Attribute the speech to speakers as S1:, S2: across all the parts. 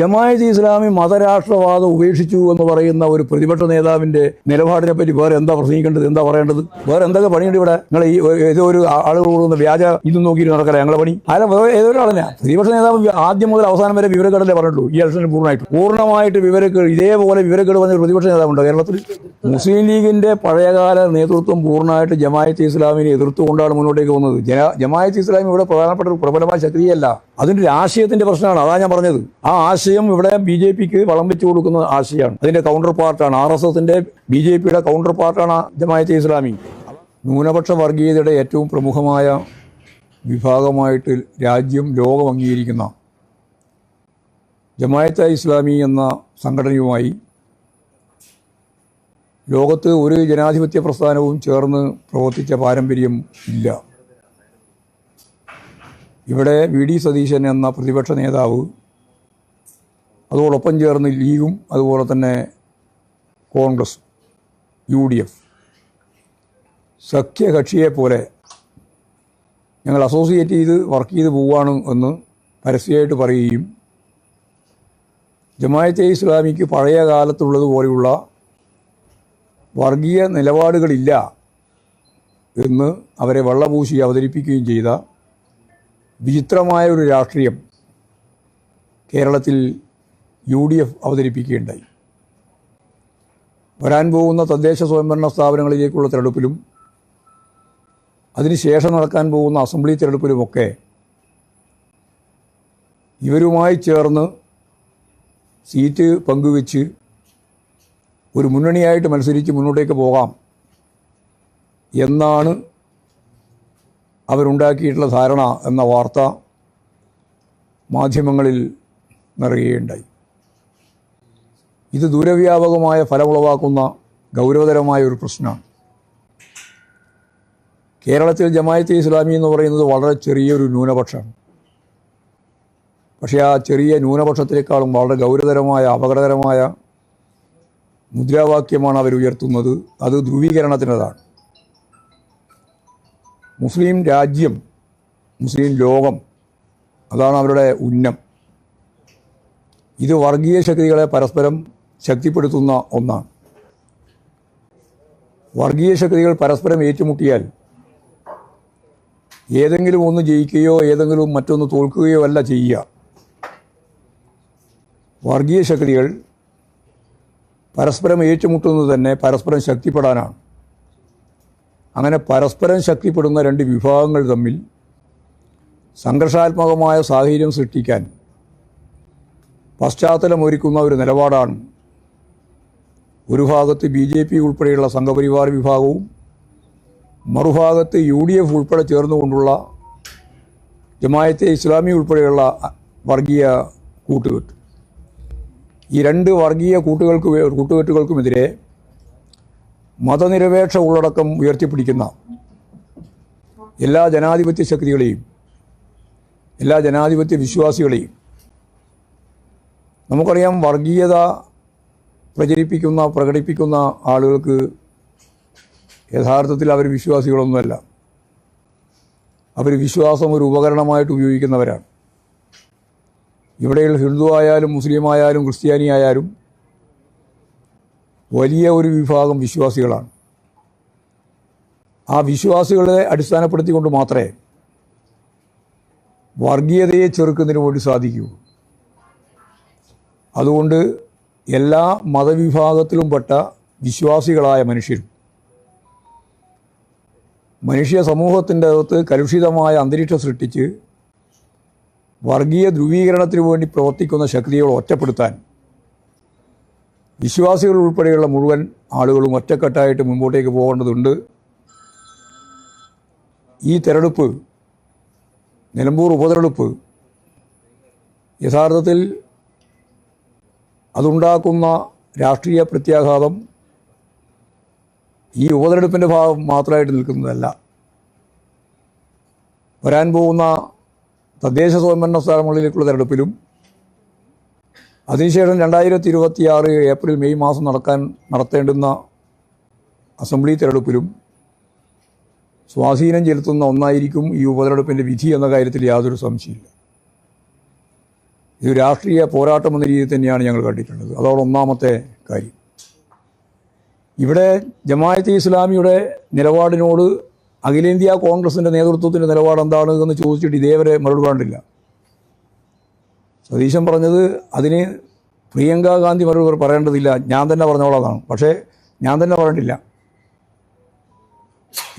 S1: ജമായത്ത് ഇസ്ലാമി മതരാഷ്ട്രവാദം ഉപേക്ഷിച്ചു എന്ന് പറയുന്ന ഒരു പ്രതിപക്ഷ നേതാവിന്റെ നിലപാടിനെ പറ്റി വേറെ എന്താ പ്രസംഗിക്കേണ്ടത് എന്താ പറയേണ്ടത് വേറെ എന്തൊക്കെ പണിയുണ്ട് ഇവിടെ നിങ്ങൾ ഈ ഏതോ ഒരു ആളുകൾ കൊടുക്കുന്ന വ്യാജ ഇത് നോക്കി നടക്കല ഞങ്ങളെ പണി അല്ല ഏതൊരു ഒരാളെന്നെ പ്രതിപക്ഷ നേതാവ് ആദ്യം മുതൽ അവസാനം വരെ വിവരക്കേടല്ലേ പറഞ്ഞിട്ടുള്ളൂ ഈ ഇലക്ഷനിൽ പൂർണ്ണമായിട്ട് പൂർണ്ണമായിട്ട് വിവരക്കേട് ഇതേപോലെ വിവരക്കേട് പറഞ്ഞ പ്രതിപക്ഷ നേതാവുണ്ടോ കേരളത്തിൽ മുസ്ലിം ലീഗിന്റെ പഴയകാല നേതൃത്വം പൂർണ്ണമായിട്ട് ജമായത്ത് ഇസ്ലാമിനെ എതിർത്തുകൊണ്ടാണ് മുന്നോട്ടേക്ക് വന്നത് ജമായത്ത് ഇസ്ലാമി ഇവിടെ പ്രധാനപ്പെട്ട ഒരു പ്രബലമായ ശക്തിയല്ല അതിൻ്റെ ഒരു ആശയത്തിൻ്റെ പ്രശ്നമാണ് അതാണ് ഞാൻ പറഞ്ഞത് ആ ആശയം ഇവിടെ ബി ജെ പിക്ക് വളം വെച്ചു കൊടുക്കുന്ന ആശയമാണ് അതിൻ്റെ കൗണ്ടർ പാർട്ടാണ് ആർ എസ് എസിൻ്റെ ബി ജെ പിയുടെ കൗണ്ടർ പാർട്ടാണ് ജമായത്തെ ഇസ്ലാമി ന്യൂനപക്ഷ വർഗീയതയുടെ ഏറ്റവും പ്രമുഖമായ വിഭാഗമായിട്ട് രാജ്യം ലോകം അംഗീകരിക്കുന്ന ജമായത്ത ഇസ്ലാമി എന്ന സംഘടനയുമായി ലോകത്ത് ഒരു ജനാധിപത്യ പ്രസ്ഥാനവും ചേർന്ന് പ്രവർത്തിച്ച പാരമ്പര്യം ഇല്ല ഇവിടെ വി ഡി സതീശൻ എന്ന പ്രതിപക്ഷ നേതാവ് അതോടൊപ്പം ചേർന്ന് ലീഗും അതുപോലെ തന്നെ കോൺഗ്രസ് യു ഡി എഫ് സഖ്യകക്ഷിയെപ്പോലെ ഞങ്ങൾ അസോസിയേറ്റ് ചെയ്ത് വർക്ക് ചെയ്ത് പോവുകയാണ് എന്ന് പരസ്യമായിട്ട് പറയുകയും ജമായത്തെ ഇസ്ലാമിക്ക് പഴയ കാലത്തുള്ളതുപോലെയുള്ള വർഗീയ നിലപാടുകളില്ല എന്ന് അവരെ വള്ളപൂശി അവതരിപ്പിക്കുകയും ചെയ്ത വിചിത്രമായ ഒരു രാഷ്ട്രീയം കേരളത്തിൽ യു ഡി എഫ് അവതരിപ്പിക്കുകയുണ്ടായി വരാൻ പോകുന്ന തദ്ദേശ സ്വയംഭരണ സ്ഥാപനങ്ങളിലേക്കുള്ള തിരഞ്ഞെടുപ്പിലും അതിനുശേഷം നടക്കാൻ പോകുന്ന അസംബ്ലി തിരഞ്ഞെടുപ്പിലുമൊക്കെ ഇവരുമായി ചേർന്ന് സീറ്റ് പങ്കുവെച്ച് ഒരു മുന്നണിയായിട്ട് മത്സരിച്ച് മുന്നോട്ടേക്ക് പോകാം എന്നാണ് അവരുണ്ടാക്കിയിട്ടുള്ള ധാരണ എന്ന വാർത്ത മാധ്യമങ്ങളിൽ നിറയുകയുണ്ടായി ഇത് ദൂരവ്യാപകമായ ഫലമുളവാക്കുന്ന ഗൗരവതരമായ ഒരു പ്രശ്നമാണ് കേരളത്തിൽ ജമായത്തെ ഇസ്ലാമി എന്ന് പറയുന്നത് വളരെ ചെറിയൊരു ന്യൂനപക്ഷമാണ് പക്ഷേ ആ ചെറിയ ന്യൂനപക്ഷത്തിനേക്കാളും വളരെ ഗൗരവതരമായ അപകടകരമായ മുദ്രാവാക്യമാണ് അവരുയർത്തുന്നത് അത് ധ്രുവീകരണത്തിൻ്റെതാണ് മുസ്ലിം രാജ്യം മുസ്ലിം ലോകം അതാണ് അവരുടെ ഉന്നം ഇത് വർഗീയ ശക്തികളെ പരസ്പരം ശക്തിപ്പെടുത്തുന്ന ഒന്നാണ് വർഗീയ ശക്തികൾ പരസ്പരം ഏറ്റുമുട്ടിയാൽ ഏതെങ്കിലും ഒന്ന് ജയിക്കുകയോ ഏതെങ്കിലും മറ്റൊന്ന് തോൽക്കുകയോ അല്ല ചെയ്യുക വർഗീയ ശക്തികൾ പരസ്പരം ഏറ്റുമുട്ടുന്നത് തന്നെ പരസ്പരം ശക്തിപ്പെടാനാണ് അങ്ങനെ പരസ്പരം ശക്തിപ്പെടുന്ന രണ്ട് വിഭാഗങ്ങൾ തമ്മിൽ സംഘർഷാത്മകമായ സാഹചര്യം സൃഷ്ടിക്കാൻ പശ്ചാത്തലമൊരുക്കുന്ന ഒരു നിലപാടാണ് ഒരു ഭാഗത്ത് ബി ജെ പി ഉൾപ്പെടെയുള്ള സംഘപരിവാർ വിഭാഗവും മറുഭാഗത്ത് യു ഡി എഫ് ഉൾപ്പെടെ ചേർന്നുകൊണ്ടുള്ള ജമായത്തെ ഇസ്ലാമി ഉൾപ്പെടെയുള്ള വർഗീയ കൂട്ടുകെട്ട് ഈ രണ്ട് വർഗീയ കൂട്ടുകൾക്ക് കൂട്ടുകെട്ടുകൾക്കുമെതിരെ മതനിരപേക്ഷ ഉള്ളടക്കം ഉയർത്തിപ്പിടിക്കുന്ന എല്ലാ ജനാധിപത്യ ശക്തികളെയും എല്ലാ ജനാധിപത്യ വിശ്വാസികളെയും നമുക്കറിയാം വർഗീയത പ്രചരിപ്പിക്കുന്ന പ്രകടിപ്പിക്കുന്ന ആളുകൾക്ക് യഥാർത്ഥത്തിൽ അവർ വിശ്വാസികളൊന്നുമല്ല അവർ വിശ്വാസം ഒരു ഉപകരണമായിട്ട് ഉപയോഗിക്കുന്നവരാണ് ഇവിടെയുള്ള ഹിന്ദു ആയാലും മുസ്ലിം ആയാലും ക്രിസ്ത്യാനി ആയാലും വലിയ ഒരു വിഭാഗം വിശ്വാസികളാണ് ആ വിശ്വാസികളെ അടിസ്ഥാനപ്പെടുത്തിക്കൊണ്ട് മാത്രമേ വർഗീയതയെ ചെറുക്കുന്നതിന് വേണ്ടി സാധിക്കൂ അതുകൊണ്ട് എല്ലാ മതവിഭാഗത്തിലും പെട്ട വിശ്വാസികളായ മനുഷ്യരും മനുഷ്യ സമൂഹത്തിൻ്റെ അകത്ത് കലുഷിതമായ അന്തരീക്ഷം സൃഷ്ടിച്ച് വർഗീയ ധ്രുവീകരണത്തിന് വേണ്ടി പ്രവർത്തിക്കുന്ന ശക്തികളെ ഒറ്റപ്പെടുത്താൻ വിശ്വാസികൾ ഉൾപ്പെടെയുള്ള മുഴുവൻ ആളുകളും ഒറ്റക്കെട്ടായിട്ട് മുമ്പോട്ടേക്ക് പോകേണ്ടതുണ്ട് ഈ തെരഞ്ഞെടുപ്പ് നിലമ്പൂർ ഉപതെരഞ്ഞെടുപ്പ് യഥാർത്ഥത്തിൽ അതുണ്ടാക്കുന്ന രാഷ്ട്രീയ പ്രത്യാഘാതം ഈ ഉപതെരഞ്ഞെടുപ്പിൻ്റെ ഭാഗം മാത്രമായിട്ട് നിൽക്കുന്നതല്ല വരാൻ പോകുന്ന തദ്ദേശ സ്വയംഭരണ സ്ഥാപനങ്ങളിലേക്കുള്ള തെരഞ്ഞെടുപ്പിലും അതിനുശേഷം രണ്ടായിരത്തി ഇരുപത്തി ആറ് ഏപ്രിൽ മെയ് മാസം നടക്കാൻ നടത്തേണ്ടുന്ന അസംബ്ലി തിരഞ്ഞെടുപ്പിലും സ്വാധീനം ചെലുത്തുന്ന ഒന്നായിരിക്കും ഈ ഉപതെരഞ്ഞെടുപ്പിൻ്റെ വിധി എന്ന കാര്യത്തിൽ യാതൊരു സംശയമില്ല ഇത് രാഷ്ട്രീയ പോരാട്ടം എന്ന രീതിയിൽ തന്നെയാണ് ഞങ്ങൾ കണ്ടിട്ടുള്ളത് അതോടെ ഒന്നാമത്തെ കാര്യം ഇവിടെ ജമായത്ത് ഇസ്ലാമിയുടെ നിലപാടിനോട് അഖിലേന്ത്യാ കോൺഗ്രസിൻ്റെ നേതൃത്വത്തിൻ്റെ നിലപാട് എന്താണ് എന്ന് ചോദിച്ചിട്ട് ഇതേവരെ മറുപടി കണ്ടില്ല സതീശൻ പറഞ്ഞത് അതിന് പ്രിയങ്ക ഗാന്ധി മറുപടി പറയേണ്ടതില്ല ഞാൻ തന്നെ പറഞ്ഞോളാതാണ് പക്ഷേ ഞാൻ തന്നെ പറഞ്ഞിട്ടില്ല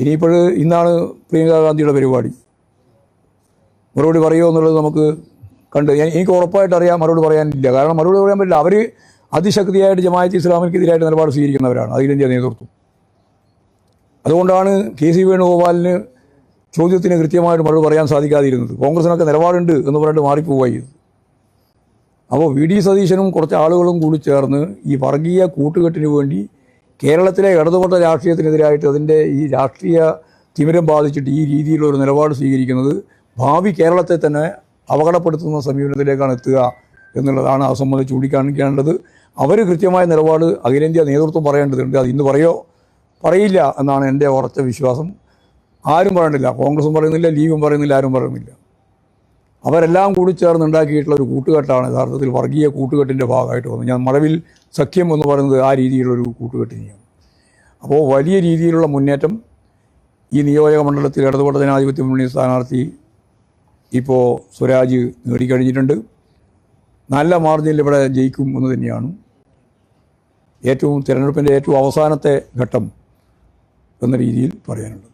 S1: ഇനിയിപ്പോൾ ഇന്നാണ് പ്രിയങ്ക ഗാന്ധിയുടെ പരിപാടി മറുപടി പറയുമോ എന്നുള്ളത് നമുക്ക് കണ്ട് ഞാൻ എനിക്ക് ഉറപ്പായിട്ട് അറിയാം മറുപടി പറയാനില്ല കാരണം മറുപടി പറയാൻ പറ്റില്ല അവർ അതിശക്തിയായിട്ട് ജമാഅത്ത് ഇസ്ലാമിക്കെതിരായിട്ട് നിലപാട് സ്വീകരിക്കുന്നവരാണ് അഖിലേന്ത്യാ നേതൃത്വം അതുകൊണ്ടാണ് കെ സി വേണുഗോപാലിന് ചോദ്യത്തിന് കൃത്യമായിട്ട് മറുപടി പറയാൻ സാധിക്കാതിരുന്നത് കോൺഗ്രസിനൊക്കെ നിലപാടുണ്ട് എന്ന് പറഞ്ഞിട്ട് മാറിപ്പോവായി അപ്പോൾ വി ഡി സതീശനും കുറച്ച് ആളുകളും കൂടി ചേർന്ന് ഈ വർഗീയ കൂട്ടുകെട്ടിന് വേണ്ടി കേരളത്തിലെ ഇടതുപക്ഷ രാഷ്ട്രീയത്തിനെതിരായിട്ട് അതിൻ്റെ ഈ രാഷ്ട്രീയ തിമിരം ബാധിച്ചിട്ട് ഈ രീതിയിലൊരു നിലപാട് സ്വീകരിക്കുന്നത് ഭാവി കേരളത്തെ തന്നെ അപകടപ്പെടുത്തുന്ന സമീപനത്തിലേക്കാണ് എത്തുക എന്നുള്ളതാണ് ആ സംബന്ധിച്ച് ചൂണ്ടിക്കാണിക്കേണ്ടത് അവർ കൃത്യമായ നിലപാട് അഖിലേന്ത്യാ നേതൃത്വം പറയേണ്ടതുണ്ട് അത് ഇന്ന് പറയോ പറയില്ല എന്നാണ് എൻ്റെ ഉറച്ച വിശ്വാസം ആരും പറയണില്ല കോൺഗ്രസും പറയുന്നില്ല ലീഗും പറയുന്നില്ല ആരും പറയുന്നില്ല അവരെല്ലാം കൂടി ചേർന്ന് ഉണ്ടാക്കിയിട്ടുള്ള ഒരു കൂട്ടുകെട്ടാണ് യഥാർത്ഥത്തിൽ വർഗീയ കൂട്ടുകെട്ടിൻ്റെ ഭാഗമായിട്ട് വന്നത് ഞാൻ മറവിൽ സഖ്യം എന്ന് പറയുന്നത് ആ രീതിയിലുള്ളൊരു കൂട്ടുകെട്ട് തന്നെയാണ് അപ്പോൾ വലിയ രീതിയിലുള്ള മുന്നേറ്റം ഈ നിയോജക മണ്ഡലത്തിൽ ഇടതുപട ജനാധിപത്യ മുന്നണി സ്ഥാനാർത്ഥി ഇപ്പോൾ സ്വരാജ് നേടിക്കഴിഞ്ഞിട്ടുണ്ട് നല്ല മാർജിനിൽ ഇവിടെ ജയിക്കും എന്ന് തന്നെയാണ് ഏറ്റവും തിരഞ്ഞെടുപ്പിൻ്റെ ഏറ്റവും അവസാനത്തെ ഘട്ടം എന്ന രീതിയിൽ പറയാനുള്ളത്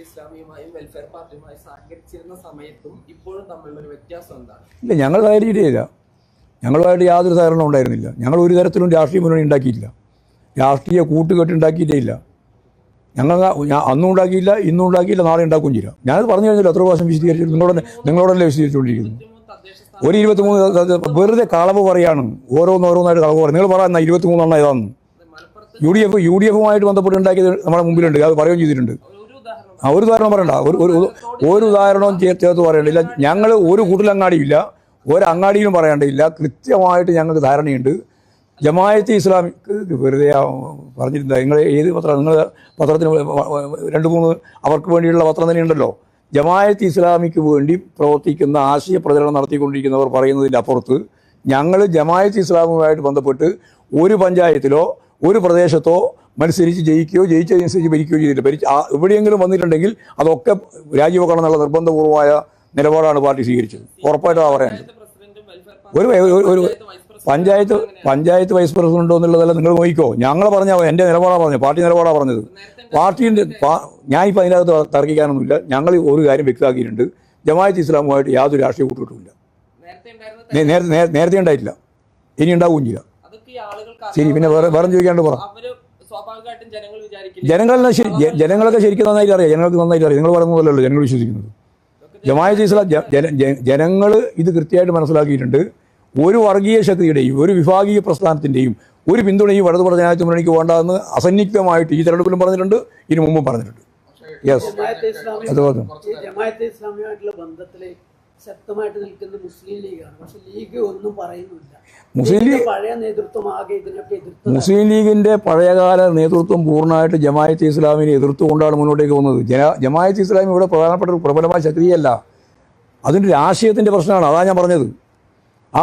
S1: പാർട്ടി ഇസ്ലാമിയുമായും വെൽഫെയർ സമയത്തും ഇപ്പോഴും ഒരു എന്താണ് ഇല്ല ഞങ്ങൾ സഹകരിച്ചിട്ടില്ല ഞങ്ങളുമായിട്ട് യാതൊരു സഹകരണവും ഉണ്ടായിരുന്നില്ല ഞങ്ങൾ ഒരു തരത്തിലും രാഷ്ട്രീയ മുന്നണി ഉണ്ടാക്കിയിട്ടില്ല രാഷ്ട്രീയ കൂട്ടുകെട്ടുണ്ടാക്കിയിട്ടേ ഇല്ല ഞങ്ങൾ അന്നും ഉണ്ടാക്കിയില്ല ഇന്നും ഉണ്ടാക്കിയില്ല നാളെ ഉണ്ടാക്കുകയും ചെയ്യില്ല ഞാനത് പറഞ്ഞു കഴിഞ്ഞല്ലോ എത്ര പ്രാവശ്യം വിശദീകരിച്ചു നിങ്ങളോട് നിങ്ങളോടല്ലേ വിശദീകരിച്ചുകൊണ്ടിരിക്കുന്നു ഒരു മൂന്ന് വെറുതെ കളവ് പറയാണ് ഓരോന്നോരോന്നായിട്ട് കളവ് പറയും നിങ്ങൾ പറയുന്ന മൂന്നെണ്ണം ഏതാണെന്ന് U D F U D എഫുമായിട്ട് ബന്ധപ്പെട്ട് ഉണ്ടാക്കിയത് നമ്മുടെ മുമ്പിലുണ്ട് അത് പറയുകയും ചെയ്തിട്ടുണ്ട് ആ ഒരു ഉദാഹരണം പറയണ്ട ഒരു ഒരു ഒരു ഉദാഹരണവും ചേർത്ത് പറയണ്ടില്ല ഞങ്ങൾ ഒരു കൂട്ടിലങ്ങാടിയില്ല ഒരു അങ്ങാടിയിലും പറയാണ്ടില്ല കൃത്യമായിട്ട് ഞങ്ങൾക്ക് ധാരണയുണ്ട് ജമായത്ത് ഇസ്ലാമി വെറുതെ പറഞ്ഞിരുന്ന നിങ്ങൾ ഏത് പത്രം നിങ്ങൾ പത്രത്തിന് രണ്ട് മൂന്ന് അവർക്ക് വേണ്ടിയുള്ള പത്രം തന്നെയുണ്ടല്ലോ ജമായത്ത് ഇസ്ലാമിക്ക് വേണ്ടി പ്രവർത്തിക്കുന്ന ആശയ പ്രചരണം നടത്തിക്കൊണ്ടിരിക്കുന്നവർ പറയുന്നതിൻ്റെ അപ്പുറത്ത് ഞങ്ങൾ ജമായത്ത് ഇസ്ലാമുമായിട്ട് ബന്ധപ്പെട്ട് ഒരു പഞ്ചായത്തിലോ ഒരു പ്രദേശത്തോ മത്സരിച്ച് ജയിക്കുകയോ ജയിച്ചതിനനുസരിച്ച് ഭരിക്കുകയോ ചെയ്തില്ല ഭരിച്ച് ആ എവിടെയെങ്കിലും വന്നിട്ടുണ്ടെങ്കിൽ അതൊക്കെ രാജിവെക്കണം എന്നുള്ള നിർബന്ധപൂർവമായ നിലപാടാണ് പാർട്ടി സ്വീകരിച്ചത് ഉറപ്പായിട്ടാണ് ആ ഒരു ഒരു പഞ്ചായത്ത് പഞ്ചായത്ത് വൈസ് പ്രസിഡന്റ് ഉണ്ടോ എന്നുള്ളതല്ല നിങ്ങൾ നോക്കിക്കോ ഞങ്ങളെ പറഞ്ഞ എൻ്റെ നിലപാടാണ് പറഞ്ഞത് പാർട്ടി നിലപാടാണ് പറഞ്ഞത് ഞാൻ ഞാനിപ്പോൾ അതിനകത്ത് തർക്കിക്കാനൊന്നുമില്ല ഞങ്ങൾ ഒരു കാര്യം വ്യക്തമാക്കിയിട്ടുണ്ട് ജമാഅത്ത് ഇസ്ലാമുമായിട്ട് യാതൊരു രാഷ്ട്രീയ കൂട്ടുകെട്ടുമില്ല നേരത്തെ നേരത്തെ ഉണ്ടായിട്ടില്ല ഇനി ഉണ്ടാവുകയും ചെയ്യാം ശരി പിന്നെ വേറെ വേറെ ചോദിക്കാണ്ട് പറ ജനങ്ങൾ ജനങ്ങളൊക്കെ ശരിക്കും നന്നായിട്ട് അറിയാം ജനങ്ങൾക്ക് നന്നായിട്ട് അറിയാം നിങ്ങൾ പറയുന്നതല്ലോ ജനങ്ങൾ വിശ്വസിക്കുന്നത് ജമായത്ത് ഇസ്ലാം ജനങ്ങൾ ഇത് കൃത്യമായിട്ട് മനസ്സിലാക്കിയിട്ടുണ്ട് ഒരു വർഗീയ ശക്തിയുടെയും ഒരു വിഭാഗീയ പ്രസ്ഥാനത്തിൻ്റെയും ഒരു പിന്തുണയും പറഞ്ഞ ജനാധിപത്യ മുന്നണിക്ക് വേണ്ടതെന്ന് അസന്നിഗ്ധമായിട്ട് ഈ തെരഞ്ഞെടുപ്പിലും പറഞ്ഞിട്ടുണ്ട് ഇതിനു മുമ്പും പറഞ്ഞിട്ടുണ്ട് യെസ് അതുപോലെ പറഞ്ഞു ശക്തമായിട്ട് നിൽക്കുന്ന മുസ്ലിം ലീഗാണ് പക്ഷെ ലീഗ് ഒന്നും പറയുന്നില്ല മുസ്ലിം ലീഗ് പഴയ നേതൃത്വം ആകെ ഇതിനൊക്കെ എതിർത്ത് മുസ്ലിം ലീഗിന്റെ പഴയകാല നേതൃത്വം പൂർണ്ണമായിട്ട് ജമായത്ത് ഇസ്ലാമിനെ എതിർത്തുകൊണ്ടാണ് മുന്നോട്ടേക്ക് വന്നത് ജമായത്ത് ഇസ്ലാമി ഇവിടെ പ്രധാനപ്പെട്ട ഒരു പ്രബലമായ ശക്തിയല്ല അതിൻ്റെ ആശയത്തിൻ്റെ പ്രശ്നമാണ് അതാണ് ഞാൻ പറഞ്ഞത്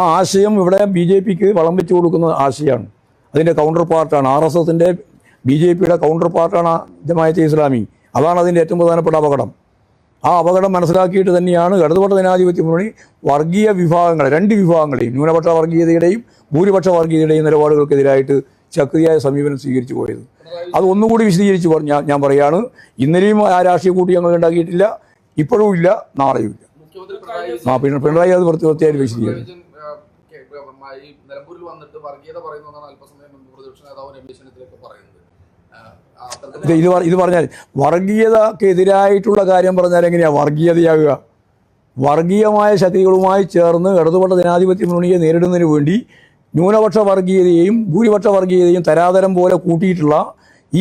S1: ആ ആശയം ഇവിടെ ബി ജെ പിക്ക് വളം വെച്ചു കൊടുക്കുന്ന ആശയമാണ് അതിൻ്റെ കൗണ്ടർ പാർട്ടാണ് ആർ എസ് എസിൻ്റെ ബി ജെ പിയുടെ കൗണ്ടർ പാർട്ടാണ് ജമായത്ത് ഇസ്ലാമി അതാണ് അതിൻ്റെ ഏറ്റവും പ്രധാനപ്പെട്ട അപകടം ആ അപകടം മനസ്സിലാക്കിയിട്ട് തന്നെയാണ് ഇടതുപക്ഷ ജനാധിപത്യ മുന്നണി വർഗീയ വിഭാഗങ്ങൾ രണ്ട് വിഭാഗങ്ങളെയും ന്യൂനപക്ഷ വർഗീയതയുടെയും ഭൂരിപക്ഷ വർഗീയതയുടെയും നിലപാടുകൾക്കെതിരായിട്ട് ശക്തിയായ സമീപനം സ്വീകരിച്ചു പോയത് അത് ഒന്നുകൂടി വിശദീകരിച്ച് പറഞ്ഞാൽ ഞാൻ പറയുകയാണ് ഇന്നലെയും ആ രാഷ്ട്രീയ കൂട്ടി ഞങ്ങൾ ഉണ്ടാക്കിയിട്ടില്ല ഇപ്പോഴും ഇല്ല നാളെയും ഇല്ല പിണറായി അത് വൃത്തിയായിട്ട് വിശദീകരിക്കും നിലമ്പൂരിൽ വന്നിട്ട് വർഗീയത പറയുന്ന അല്പസമയം പ്രതിപക്ഷ നേതാവ് രമേശ് ചെന്നിത്തലയൊക്കെ പറയുന്നത് ഇത് ഇത് പറഞ്ഞാൽ വർഗീയതക്കെതിരായിട്ടുള്ള കാര്യം പറഞ്ഞാൽ എങ്ങനെയാണ് വർഗീയതയാകുക വർഗീയമായ ശക്തികളുമായി ചേർന്ന് ഇടതുപെട്ട ജനാധിപത്യ മുന്നണിയെ നേരിടുന്നതിന് വേണ്ടി ന്യൂനപക്ഷ വർഗീയതയെയും ഭൂരിപക്ഷ വർഗീയതയും തരാതരം പോലെ കൂട്ടിയിട്ടുള്ള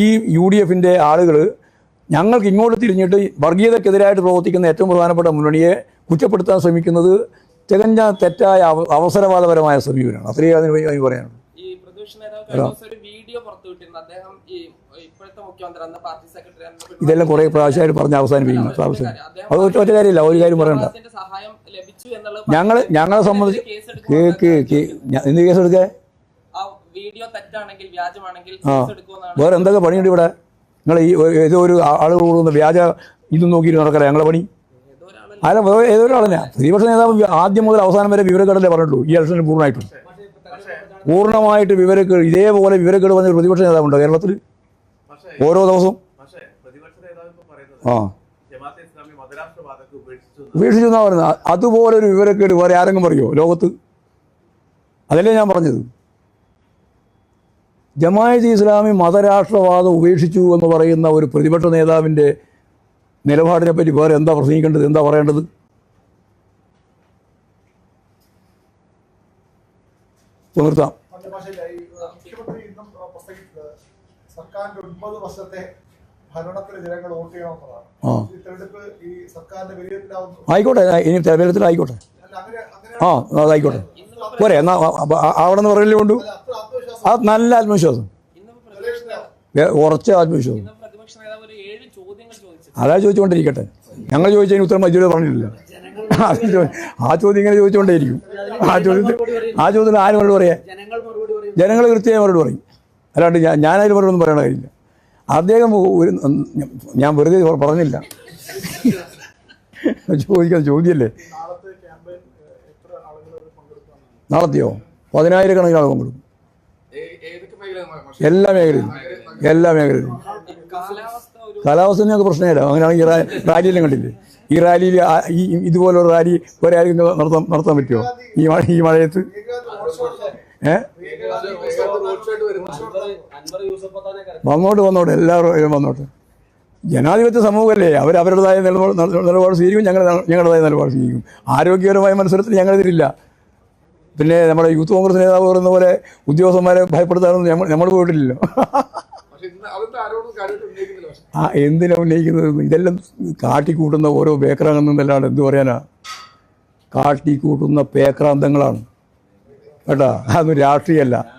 S1: ഈ യു ഡി എഫിൻ്റെ ആളുകൾ ഞങ്ങൾക്ക് ഇങ്ങോട്ട് തിരിഞ്ഞിട്ട് വർഗീയതക്കെതിരായിട്ട് പ്രവർത്തിക്കുന്ന ഏറ്റവും പ്രധാനപ്പെട്ട മുന്നണിയെ കുറ്റപ്പെടുത്താൻ ശ്രമിക്കുന്നത് തികഞ്ഞ തെറ്റായ അവസരവാദപരമായ സമീപനമാണ് അത്രയും അതിന് പറയാനുള്ളൂ വീഡിയോ അദ്ദേഹം ഈ ഇപ്പോഴത്തെ പാർട്ടി സെക്രട്ടറി ഇതെല്ലാം കുറെ പ്രാവശ്യമായിട്ട് പറഞ്ഞ അവസാനിപ്പിക്കുന്നു അത് ഒറ്റ ഒറ്റ കാര്യമില്ല ഒരു കാര്യം പറയണ്ട സഹായം ലഭിച്ചു എന്നുള്ളത് ഞങ്ങൾ ഞങ്ങളെ സംബന്ധിച്ച് എന്ത് കേസ് എടുക്കേ വീഡിയോ തെറ്റാണെങ്കിൽ വ്യാജമാണെങ്കിൽ വേറെ എന്തൊക്കെ പണിയുണ്ട് ഇവിടെ നിങ്ങൾ ഈ ഏതോ ഒരു ആളുകൾ കൂടുന്ന വ്യാജ ഇതും നോക്കിയിട്ട് നടക്കല ഞങ്ങളെ പണി അല്ല ഏതൊരാളെന്നെ പ്രതിപക്ഷ നേതാവ് ആദ്യം മുതൽ അവസാനം വരെ വിവരക്കേടല്ലേ പറഞ്ഞിട്ടുള്ളൂ ഈ ഇലക്ഷനിൽ പൂർണ്ണമായിട്ടും പൂർണ്ണമായിട്ട് വിവരക്കേട് ഇതേപോലെ വിവരക്കേട് വന്ന പ്രതിപക്ഷ നേതാവുണ്ടോ കേരളത്തിൽ ഓരോ ദിവസവും ആ ഉപേക്ഷിച്ചു എന്നാ പറയുന്നത് അതുപോലെ ഒരു വിവരക്കേട് വേറെ ആരെങ്കിലും പറയുമോ ലോകത്ത് അതല്ലേ ഞാൻ പറഞ്ഞത് ജമായത്ത് ഇസ്ലാമി മതരാഷ്ട്രവാദം ഉപേക്ഷിച്ചു എന്ന് പറയുന്ന ഒരു പ്രതിപക്ഷ നേതാവിൻ്റെ നിലപാടിനെ പറ്റി വേറെ എന്താ പ്രസംഗിക്കേണ്ടത് എന്താ പറയേണ്ടത് പുലർത്താം സർക്കാരിന്റെ ഇനി വർഷത്തെ ഈ സർക്കാരിന്റെ ആയിക്കോട്ടെ ഇനി ആ അതായിക്കോട്ടെ പോരെ എന്നാ അവിടെ നിന്ന് പറയലേ കൊണ്ടു അത് നല്ല ആത്മവിശ്വാസം ഉറച്ച ആത്മവിശ്വാസം അതാ ചോദിച്ചുകൊണ്ടിരിക്കട്ടെ ഞങ്ങൾ ചോദിച്ചതിന് ഉത്തരം മജീദ് പറഞ്ഞില്ല ആ ചോദ്യം ഇങ്ങനെ ചോദിച്ചുകൊണ്ടേയിരിക്കും ആ ചോദ്യത്തിൽ ആ ചോദ്യത്തിൽ ആര് മറുപടി പറയാ ജനങ്ങൾ കൃത്യമായി മറുപടി പറയും അല്ലാണ്ട് ഞാൻ ഞാനതിൽ മറുപടി ഒന്നും പറയണ കാര്യമില്ല അദ്ദേഹം ഒരു ഞാൻ വെറുതെ പറഞ്ഞില്ല ചോദിക്കാൻ ചോദ്യമല്ലേ നടത്തിയോ പതിനായിരക്കണക്കിന് ആളുകൾ പങ്കെടുക്കും എല്ലാ മേഖലയിലും എല്ലാ മേഖലയിലും കാലാവസ്ഥ ഞങ്ങൾക്ക് പ്രശ്നമില്ല അങ്ങനെയാണെങ്കിൽ റാലിയെല്ലാം കണ്ടില്ലേ ഈ റാലിയിൽ ഈ ഇതുപോലെ റാലി വേറെ ആരെങ്കിലും നടത്താൻ നടത്താൻ പറ്റുമോ ഈ മഴ ഈ മഴയത്ത് വന്നോട്ട് വന്നോട്ട് എല്ലാവരും വന്നോട്ട് ജനാധിപത്യ സമൂഹമല്ലേ അവർ അവരുടേതായ നിലപാട് സ്വീകരിക്കും ഞങ്ങൾ ഞങ്ങളുടേതായ നിലപാട് സ്വീകരിക്കും ആരോഗ്യപരമായ മത്സരത്തിൽ ഞങ്ങളെതിരില്ല പിന്നെ നമ്മുടെ യൂത്ത് കോൺഗ്രസ് നേതാവ് പറയുന്ന പോലെ ഉദ്യോഗസ്ഥന്മാരെ ഭയപ്പെടുത്താനൊന്നും നമ്മൾ പോയിട്ടില്ലല്ലോ ആ എന്തിനാ ഉന്നയിക്കുന്നത് ഇതെല്ലാം കാട്ടിക്കൂട്ടുന്ന ഓരോ ബേക്കറാകുന്നതല്ലാണ് എന്തു പറയാനാ കാട്ടിക്കൂട്ടുന്ന പേക്രാന്തങ്ങളാണ് കേട്ടാ അതൊന്നും രാഷ്ട്രീയമല്ല